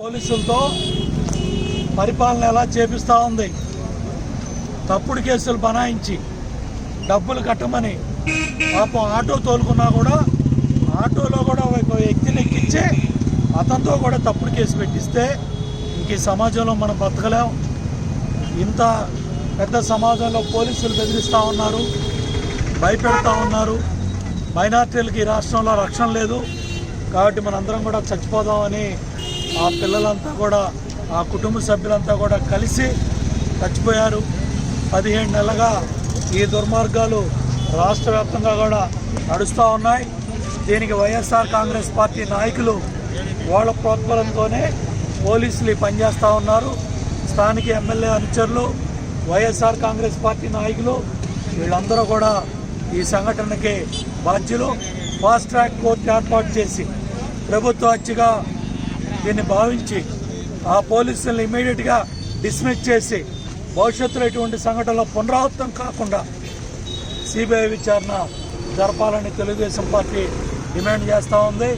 పోలీసులతో పరిపాలన ఎలా చేపిస్తూ ఉంది? తప్పుడు కేసులు బనాయించి డబ్బులు కట్టమని పాపం ఆటో తోలుకున్నా కూడా ఆటోలో కూడా ఒక వ్యక్తిని ఎక్కించి అతనితో కూడా తప్పుడు కేసు పెట్టిస్తే ఇంక ఈ సమాజంలో మనం బతకలేం. ఇంత పెద్ద సమాజంలో పోలీసులు బెదిరిస్తూ ఉన్నారు భయపెడతా ఉన్నారు. మైనార్టీలకి ఈ రాష్ట్రంలో రక్షణ లేదు. కాబట్టి మనందరం కూడా చచ్చిపోదామని ఆ పిల్లలంతా కూడా ఆ కుటుంబ సభ్యులంతా కూడా కలిసి చచ్చిపోయారు. పదిహేడు నెలలుగా ఈ దుర్మార్గాలు రాష్ట్ర వ్యాప్తంగా కూడా నడుస్తూ ఉన్నాయి. దీనికి వైఎస్ఆర్ కాంగ్రెస్ పార్టీ నాయకులు వాళ్ళ ప్రోత్బలంతోనే పోలీసులు పనిచేస్తూ ఉన్నారు. స్థానిక ఎమ్మెల్యే అనుచరులు వైఎస్ఆర్ కాంగ్రెస్ పార్టీ నాయకులు వీళ్ళందరూ కూడా ఈ సంఘటనకి బాధ్యులు. ఫాస్ట్ ట్రాక్ కోర్టు ఏర్పాటు చేసి ప్రభుత్వ హత్యగా దీన్ని భావించి ఆ పోలీసులను ఇమీడియట్గా డిస్మిస్ చేసి భవిష్యత్తులో ఇటువంటి సంఘటనలో పునరావృతం కాకుండా సిబిఐ విచారణ జరపాలని తెలుగుదేశం పార్టీ డిమాండ్ చేస్తూ ఉంది.